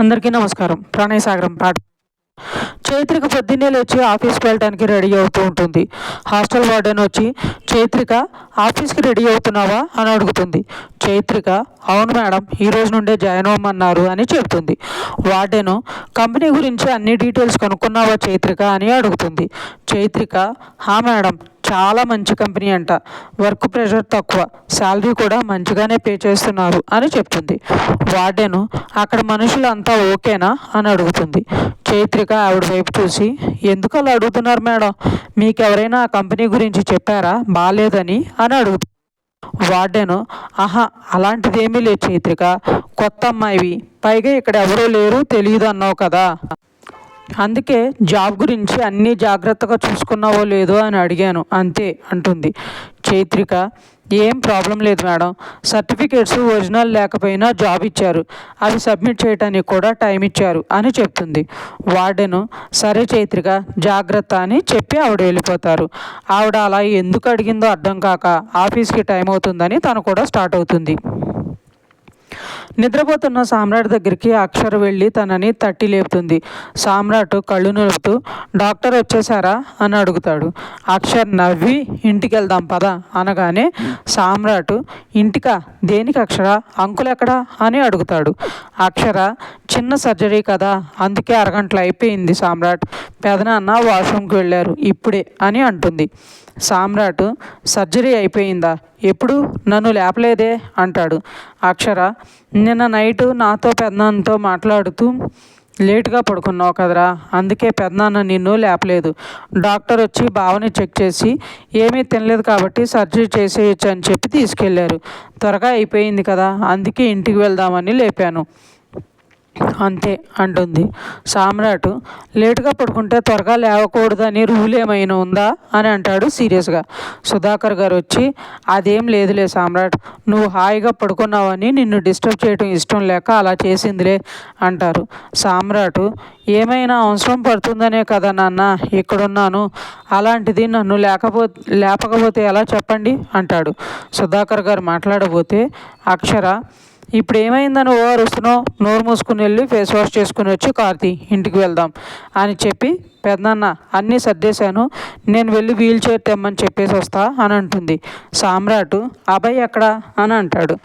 అందరికీ నమస్కారం. ప్రాణయసాగరం పాట. చైత్రిక పొద్దున్నే లేచి ఆఫీస్కి వెళ్ళడానికి రెడీ అవుతూ ఉంటుంది. హాస్టల్ వార్డెన్ వచ్చి చైత్రిక ఆఫీస్కి రెడీ అవుతున్నావా? అని అడుగుతుంది. చైత్రిక అవును మేడం ఈ రోజు నుండే జాయిన్ అవ్వమన్నారు అని చెబుతుంది. వార్డెను కంపెనీ గురించి అన్ని డీటెయిల్స్ కనుక్కున్నావా చైత్రిక? అని అడుగుతుంది. చైత్రిక హా మేడం చాలా మంచి కంపెనీ అంట. వర్క్ ప్రెషర్ తక్కువ. శాలరీ కూడా మంచిగానే పే చేస్తున్నారు అని చెప్తుంది. వార్డెను అక్కడ మనుషులు అంతా ఓకేనా? అని అడుగుతుంది. చైత్రిక ఆవిడ వైపు చూసి ఎందుకు అలా అడుగుతున్నారు మేడం? మీకు ఎవరైనా ఆ కంపెనీ గురించి చెప్పారా? బాగాలేదని అని అడుగుతుంది. వార్డెను ఆహా అలాంటిదేమీ లేదు చైత్రిక. కొత్త అమ్మాయివి. పైగా ఇక్కడ ఎవరూ లేరు తెలియదు అన్నావు కదా. అందుకే జాబ్ గురించి అన్నీ జాగ్రత్తగా చూసుకున్నావో లేదో అని అడిగాను. అంతే అంటుంది. చైత్రిక ఏం ప్రాబ్లం లేదు మేడం. సర్టిఫికేట్స్ ఒరిజినల్ లేకపోయినా జాబ్ ఇచ్చారు. అవి సబ్మిట్ చేయడానికి కూడా టైం ఇచ్చారు అని చెప్తుంది. వార్డెను సరే చైత్రిక జాగ్రత్త అని చెప్పి ఆవిడ వెళ్ళిపోతారు. ఆవిడ అలా ఎందుకు అడిగిందో అర్థం కాక ఆఫీస్కి టైం అవుతుందని తను కూడా స్టార్ట్ అవుతుంది. నిద్రపోతున్న సామ్రాట్ దగ్గరికి అక్షర వెళ్ళి తనని తట్టి లేపుతుంది. సామ్రాట్ కళ్ళు నిలుపుతూ డాక్టర్ వచ్చేసారా అని అడుగుతాడు. అక్షర్ నవ్వి ఇంటికి వెళ్దాం పద అనగానే సామ్రాట్ ఇంటికా? దేనికి అక్షర? అంకుల్ ఎక్కడా? అని అడుగుతాడు. అక్షర చిన్న సర్జరీ కదా అందుకే అరగంటలు అయిపోయింది సామ్రాట్. పెదనాన్న వాష్రూమ్కి వెళ్ళారు ఇప్పుడే అని అంటుంది. సామ్రాట్ సర్జరీ అయిపోయిందా? ఎప్పుడు? నన్ను లేపలేదే అంటాడు. అక్షర నిన్న నైట్ నాతో పెద్దనాన్నతో మాట్లాడుతూ లేటుగా పడుకున్నావు కదరా అందుకే పెద్దనాన్న నిన్ను లేపలేదు. డాక్టర్ వచ్చి బావని చెక్ చేసి ఏమీ తినలేదు కాబట్టి సర్జరీ చేసేయచ్చు అని చెప్పి తీసుకెళ్ళారు. త్వరగా అయిపోయింది కదా అందుకే ఇంటికి వెళ్దామని లేపాను. అంతే అంటుంది. సామ్రాట్ లేటుగా పడుకుంటే త్వరగా లేవకూడదని రూల్ ఏమైనా ఉందా? అని అంటాడు సీరియస్గా. సుధాకర్ గారు వచ్చి అదేం లేదులే సామ్రాట్ నువ్వు హాయిగా పడుకున్నావని నిన్ను డిస్టర్బ్ చేయడం ఇష్టం లేక అలా చేసిందిలే అంటారు. సామ్రాట్ ఏమైనా అవసరం పడుతుందనే కదా నాన్న ఇక్కడున్నాను. అలాంటిది నన్ను లేకపోతే లేపకపోతే ఎలా చెప్పండి? అంటాడు. సుధాకర్ గారు మాట్లాడబోతే అక్షర ఇప్పుడు ఏమైందని ఓఆర్ వస్తున్నావు నోరు మూసుకుని వెళ్ళి ఫేస్ వాష్ చేసుకుని వచ్చి కార్తీ ఇంటికి వెళ్దాం అని చెప్పి పెద్దన్న అన్నీ సర్దేశాను. నేను వెళ్ళి వీల్ చైర్ తెమ్మని చెప్పేసి వస్తా అని అంటుంది. సామ్రాట్ అభయ్ ఎక్కడా? అని అంటాడు.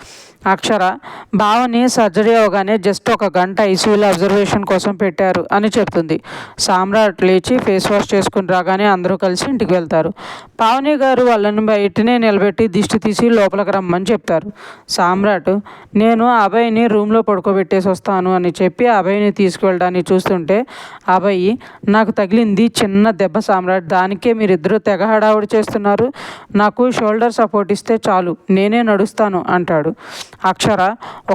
అక్షర బావని సర్జరీ అవగానే జస్ట్ ఒక గంట ఐసీయూలో అబ్జర్వేషన్ కోసం పెట్టారు అని చెప్తుంది. సామ్రాట్ లేచి ఫేస్ వాష్ చేసుకుని రాగానే అందరూ కలిసి ఇంటికి వెళ్తారు. పావని గారు వాళ్ళని బయటనే నిలబెట్టి దిష్టి తీసి లోపలికి రమ్మని చెప్తారు. సామ్రాట్ నేను అభయ్ని రూమ్లో పడుకోబెట్టేసి వస్తాను అని చెప్పి అభయ్ని తీసుకువెళ్ళడానికి చూస్తుంటే అభయ్ నాకు తగిలింది చిన్న దెబ్బ సామ్రాట్. దానికే మీరిద్దరూ తెగ హడావుడి చేస్తున్నారు. నాకు షోల్డర్ సపోర్ట్ ఇస్తే చాలు నేనే నడుస్తాను అంటాడు. అక్షర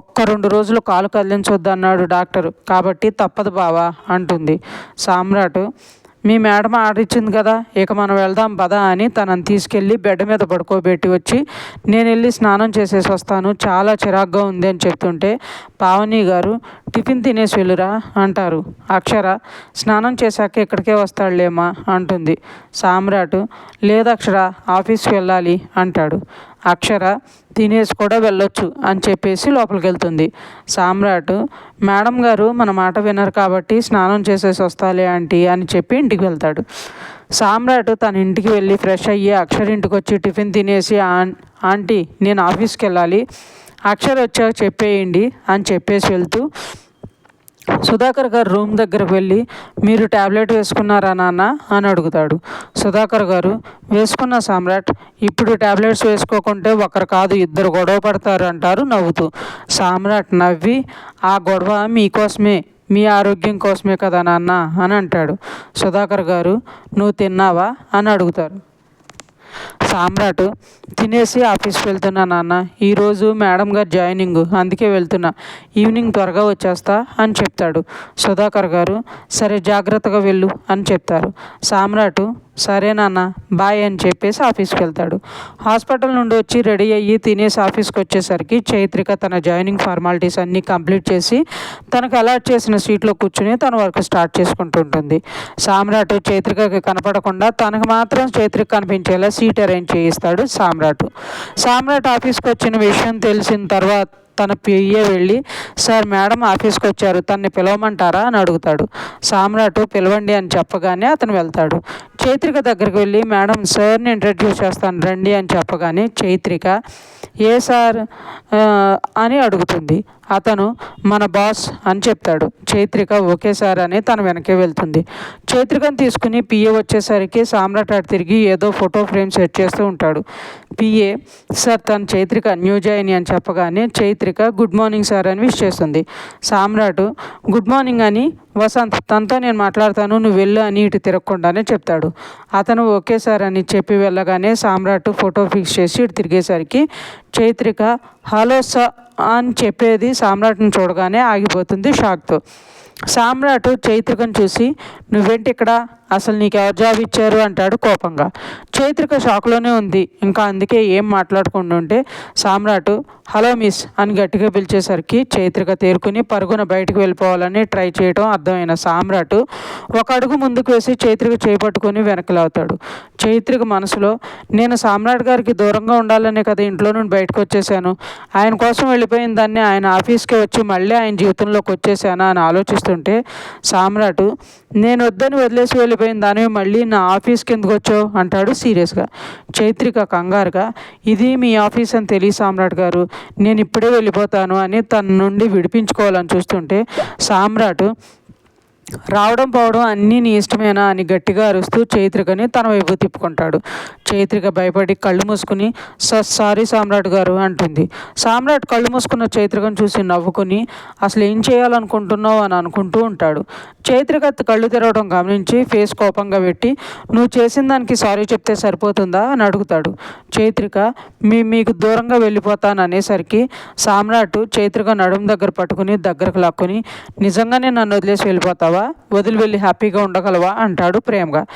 ఒక్క రెండు రోజులు కాలు కదిలించొద్దు అన్నాడు డాక్టర్. కాబట్టి తప్పదు బావా అంటుంది. సామ్రాట్ మీ మేడం ఆర్డర్ ఇచ్చింది కదా ఇక మనం వెళ్దాం పదా అని తనని తీసుకెళ్ళి బెడ్ మీద పడుకోబెట్టి వచ్చి నేను వెళ్ళి స్నానం చేసేసి వస్తాను చాలా చిరాగ్గా ఉంది అని చెప్తుంటే పావని గారు టిఫిన్ తినేసి వెళ్ళురా అంటారు. అక్షర స్నానం చేశాక ఇక్కడికే వస్తాడులేమా అంటుంది. సామ్రాట్ లేదు అక్షర ఆఫీస్కి వెళ్ళాలి అంటాడు. అక్షర తినేసి కూడా వెళ్ళొచ్చు అని చెప్పేసి లోపలికి వెళ్తుంది సామ్రాట్ మేడం గారు మన మాట వినరు కాబట్టి స్నానం చేసేసి వస్తాలే ఆంటీ అని చెప్పి ఇంటికి వెళ్తాడు. సామ్రాట్ తన ఇంటికి వెళ్ళి ఫ్రెష్ అయ్యి అక్షర్ ఇంటికి వచ్చి టిఫిన్ తినేసి ఆంటీ నేను ఆఫీస్కి వెళ్ళాలి అక్షర్ వచ్చాక చెప్పేయండి అని చెప్పేసి వెళ్తూ సుధాకర్ గారు రూమ్ దగ్గరకు వెళ్ళి మీరు ట్యాబ్లెట్ వేసుకున్నారా నాన్న? అని అడుగుతాడు. సుధాకర్ గారు వేసుకున్న సామ్రాట్ ఇప్పుడు ట్యాబ్లెట్స్ వేసుకోకుంటే ఒకరు కాదు ఇద్దరు గొడవ పడతారు అంటారు నవ్వుతూ. సామ్రాట్ నవ్వి ఆ గొడవ మీకోసమే మీ ఆరోగ్యం కోసమే కదా నాన్న? అని అంటాడు. సుధాకర్ గారు నువ్వు తిన్నావా? అని అడుగుతారు. సామ్రాట్ తినేసి ఆఫీస్కి వెళ్తున్నా నాన్న. ఈరోజు మేడం గారు జాయినింగ్ అందుకే వెళ్తున్నా. ఈవినింగ్ త్వరగా వచ్చేస్తా అని చెప్తాడు. సుధాకర్ గారు సరే జాగ్రత్తగా వెళ్ళు అని చెప్తారు. సామ్రాట్ సరే నాన్న బాయ్ అని చెప్పేసి ఆఫీస్కి వెళ్తాడు. హాస్పిటల్ నుండి వచ్చి రెడీ అయ్యి తినేసి ఆఫీస్కి వచ్చేసరికి చైత్రిక తన జాయినింగ్ ఫార్మాలిటీస్ అన్నీ కంప్లీట్ చేసి తనకు అలాట్ చేసిన సీట్లో కూర్చుని తన వర్క్ స్టార్ట్ చేసుకుంటుంటుంది. సామ్రాట్ చైత్రికకి కనపడకుండా తనకు మాత్రం చైత్రిక కనిపించేలా సీట్ అరేంజ్ చేయిస్తాడు సామ్రాట్. సామ్రాట్ ఆఫీస్కి వచ్చిన విషయం తెలిసిన తర్వాత తన పిఏ వెళ్ళి సార్ మేడం ఆఫీస్కి వచ్చారు తన్ని పిలవమంటారా? అని అడుగుతాడు. సామ్రాట్ పిలవండి అని చెప్పగానే అతను వెళ్తాడు. చైత్రిక దగ్గరికి వెళ్ళి మేడం సార్ని ఇంట్రడ్యూస్ చేస్తాను రండి అని చెప్పగానే చైత్రిక ఏ సార్? అని అడుగుతుంది. అతను మన బాస్ అని చెప్తాడు. చైత్రిక ఒకేసారి అని తన వెనకే వెళ్తుంది. చైత్రికను తీసుకుని పిఏ వచ్చేసరికి సామ్రాట్ అటు తిరిగి ఏదో ఫోటో ఫ్రేమ్ సెట్ చేస్తూ ఉంటాడు. పిఏ సార్ తను చైత్రిక న్యూ జాయిన్ అని చెప్పగానే చైత్రిక గుడ్ మార్నింగ్ సార్ అని విష్ చేస్తుంది. సామ్రాట్ గుడ్ మార్నింగ్ అని వసంత్ తనతో నేను మాట్లాడతాను నువ్వు వెళ్ళు అని ఇటు తిరగకుండానే చెప్తాడు. అతను ఓకే సార్ అని చెప్పి వెళ్ళగానే సామ్రాట్ ఫోటో ఫిక్స్ చేసి ఇటు తిరిగేసరికి చైత్రిక హలో సార్ అని చెప్పేది సామ్రాట్ని చూడగానే ఆగిపోతుంది షాక్తో. సామ్రాట్ చైత్రికను చూసి నువ్వేంటి ఇక్కడ? అసలు నీకు ఎవరు జాబ్ ఇచ్చారు? అంటాడు కోపంగా. చైత్రిక షాక్లోనే ఉంది. ఇంకా అందుకే ఏం మాట్లాడుకుంటుంటే సామ్రాట్ హలో మిస్ అని గట్టిగా పిలిచేసరికి చైత్రిక తేరుకుని పరుగున బయటకు వెళ్ళిపోవాలని ట్రై చేయడం అర్థమైన సామ్రాట్ ఒక అడుగు ముందుకు వేసి చైత్రిక చేపట్టుకుని వెనకలవుతాడు చైత్రిక మనసులో నేను సామ్రాట్ గారికి దూరంగా ఉండాలనే కదా ఇంట్లో నుండి బయటకు వచ్చేసాను. ఆయన కోసం వెళ్ళిపోయిన దాన్ని ఆయన ఆఫీస్కి వచ్చి మళ్ళీ ఆయన జీవితంలోకి వచ్చేసానా? అని చేస్తుంటే సామ్రాట్ నేను వద్దని వదిలేసి వెళ్ళిపోయిన దానివి మళ్ళీ నా ఆఫీస్కి ఎందుకు వచ్చావు? అంటాడు సీరియస్గా. చైత్రిక కంగారుగా ఇది మీ ఆఫీస్ అని తెలియ సామ్రాట్ గారు. నేను ఇప్పుడే వెళ్ళిపోతాను అని తన నుండి విడిపించుకోవాలని చూస్తుంటే సామ్రాట్ రావడం పోవడం అన్నీ నీ ఇష్టమేనా అని గట్టిగా అరుస్తూ చైత్రికని తన వైపు తిప్పుకుంటాడు. చైత్రిక భయపడి కళ్ళు మూసుకుని సారీ సామ్రాట్ గారు అంటుంది. సామ్రాట్ కళ్ళు మూసుకున్న చైత్రికను చూసి నవ్వుకుని అసలు ఏం చేయాలనుకుంటున్నావు? అని అనుకుంటూ ఉంటాడు. చైత్రిక కళ్ళు తెరవడం గమనించి ఫేస్ కోపంగా పెట్టి నువ్వు చేసిన దానికి సారీ చెప్తే సరిపోతుందా? అని అడుగుతాడు. చైత్రిక మీ మీకు దూరంగా వెళ్ళిపోతాను అనేసరికి సామ్రాట్ చైత్రిక నడుము దగ్గర పట్టుకుని దగ్గరకు లాక్కుని నిజంగానే నన్ను వదిలేసి వెళ్ళిపోతావా? వదిలి వెళ్ళి హ్యాపీగా ఉండగలవా? అంటాడు ప్రేమగా.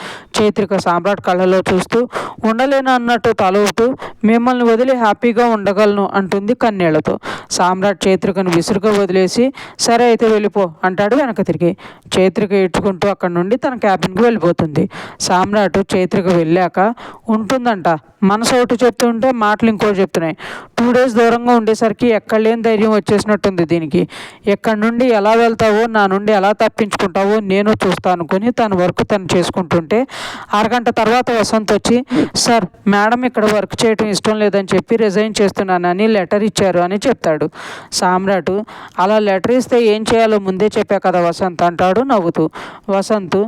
చైత్రిక సామ్రాట్ కళ్ళలో చూస్తూ ఉండలేను అన్నట్టు తలవుతూ మిమ్మల్ని వదిలి హ్యాపీగా ఉండగలను అంటుంది కన్నీళ్ళతో. సామ్రాట్ చైత్రికను విసురుగా వదిలేసి సరే అయితే వెళ్ళిపో అంటాడు వెనక తిరిగి. చైత్రిక ఏడ్చుకుంటూ అక్కడి నుండి తన క్యాబిన్కి వెళ్ళిపోతుంది. సామ్రాట్ చైత్రిక వెళ్ళాక ఉంటుందంట. మనసు ఒకటి చెప్తుంటే మాటలు ఇంకోటి చెప్తున్నాయి. టూ డేస్ దూరంగా ఉండేసరికి ఎక్కడ లేని ధైర్యం వచ్చేసినట్టుంది దీనికి. ఎక్కడి నుండి ఎలా వెళ్తావో నా నుండి ఎలా తప్పించుకుంటావో నేను చూస్తాను అనుకుని తన వర్క్ తను చేసుకుంటుంటే అరగంట తర్వాత వసంత్ వచ్చి సార్ మేడం ఇక్కడ వర్క్ చేయడం ఇష్టం లేదని చెప్పి రిజైన్ చేస్తున్నానని లెటర్ ఇచ్చారు అని చెప్తాడు. సామ్రాట్ అలా లెటర్ ఇస్తే ఏం చేయాలో ముందే చెప్పా కదా వసంత్ అంటాడు నవ్వుతూ. వసంత్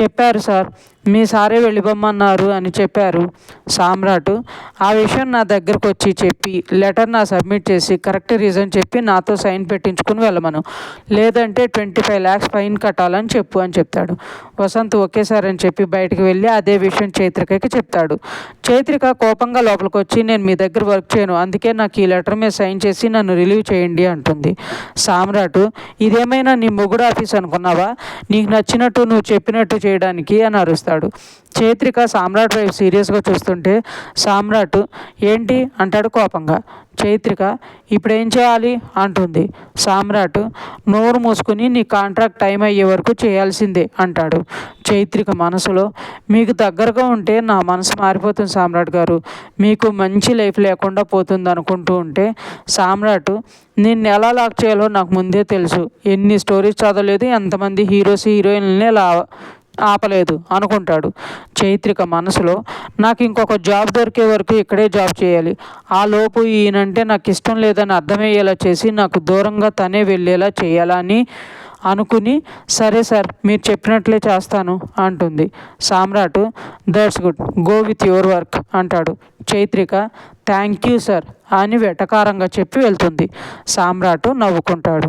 చెప్పారు సార్ మీ సారే వెళ్ళిపోమ్మన్నారు అని చెప్పారు సామ్రాట్. ఆ విషయం నా దగ్గరకు వచ్చి చెప్పి లెటర్ నా సబ్మిట్ చేసి కరెక్ట్ రీజన్ చెప్పి నాతో సైన్ పెట్టించుకుని వెళ్ళమను. లేదంటే ట్వంటీ ఫైవ్ ల్యాక్స్ ఫైన్ కట్టాలని చెప్పు అని చెప్తాడు. వసంత్ ఒకేసారి అని చెప్పి బయటకు వెళ్ళి అదే విషయం చైత్రికకి చెప్తాడు. చైత్రిక కోపంగా లోపలికి వచ్చి నేను మీ దగ్గర వర్క్ చేయను అందుకే నాకు ఈ లెటర్ మీద సైన్ చేసి నన్ను రిలీవ్ చేయండి అంటుంది. సామ్రాట్ ఇదేమైనా నీ మొగుడు ఆఫీస్ అనుకున్నావా? నీకు నచ్చినట్టు నువ్వు చెప్పినట్టు చేయడానికి అని అరుస్తాడు. చైత్రిక సామ్రాట్ వైపు సీరియస్గా చూస్తుంటే సామ్రాట్ ఏంటి? అంటాడు కోపంగా. చైత్రిక ఇప్పుడు ఏం చేయాలి? అంటుంది. సామ్రాట్ నోరు మూసుకుని నీ కాంట్రాక్ట్ టైం అయ్యే వరకు చేయాల్సిందే అంటాడు. చైత్రిక మనసులో మీకు దగ్గరగా ఉంటే నా మనసు మారిపోతుంది సామ్రాట్ గారు. మీకు మంచి లైఫ్ లేకుండా పోతుంది అనుకుంటూ ఉంటే సామ్రాట్ నిన్ను ఎలా లాక్ చేయాలో నాకు ముందే తెలుసు. ఎన్ని స్టోరీస్ చదవలేదు ఎంతమంది హీరోస్ హీరోయిన్లని లా ఆపలేదు అనుకుంటాడు. చైత్రిక మనసులో నాకు ఇంకొక జాబ్ దొరికే వరకు ఇక్కడే జాబ్ చేయాలి. ఆ లోపు ఈయనంటే నాకు ఇష్టం లేదని అర్థమయ్యేలా చేసి నాకు దూరంగా తనే వెళ్ళేలా చేయాలని అనుకుని సరే సార్ మీరు చెప్పినట్లే చేస్తాను అంటుంది. Samrat that's good go with your work అంటాడు. చైత్రిక థ్యాంక్ యూ సార్ అని వెటకారంగా చెప్పి వెళ్తుంది. సామ్రాట్ నవ్వుకుంటాడు.